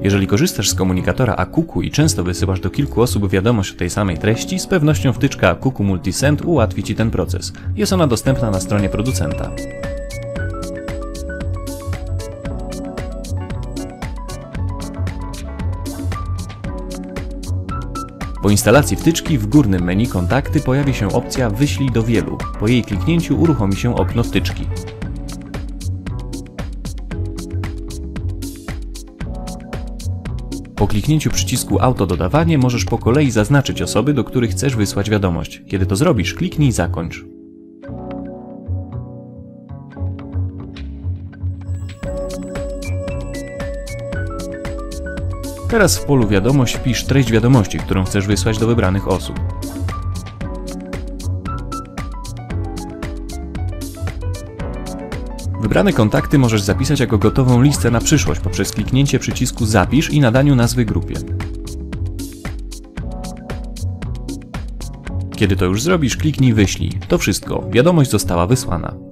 Jeżeli korzystasz z komunikatora Akuku i często wysyłasz do kilku osób wiadomość o tej samej treści, z pewnością wtyczka Akuku Multisend ułatwi Ci ten proces. Jest ona dostępna na stronie producenta. Po instalacji wtyczki w górnym menu Kontakty pojawi się opcja Wyślij do wielu. Po jej kliknięciu uruchomi się okno wtyczki. Po kliknięciu przycisku Autododawanie możesz po kolei zaznaczyć osoby, do których chcesz wysłać wiadomość. Kiedy to zrobisz, kliknij Zakończ. Teraz w polu wiadomość wpisz treść wiadomości, którą chcesz wysłać do wybranych osób. Wybrane kontakty możesz zapisać jako gotową listę na przyszłość poprzez kliknięcie przycisku Zapisz i nadaniu nazwy grupie. Kiedy to już zrobisz, kliknij Wyślij. To wszystko, wiadomość została wysłana.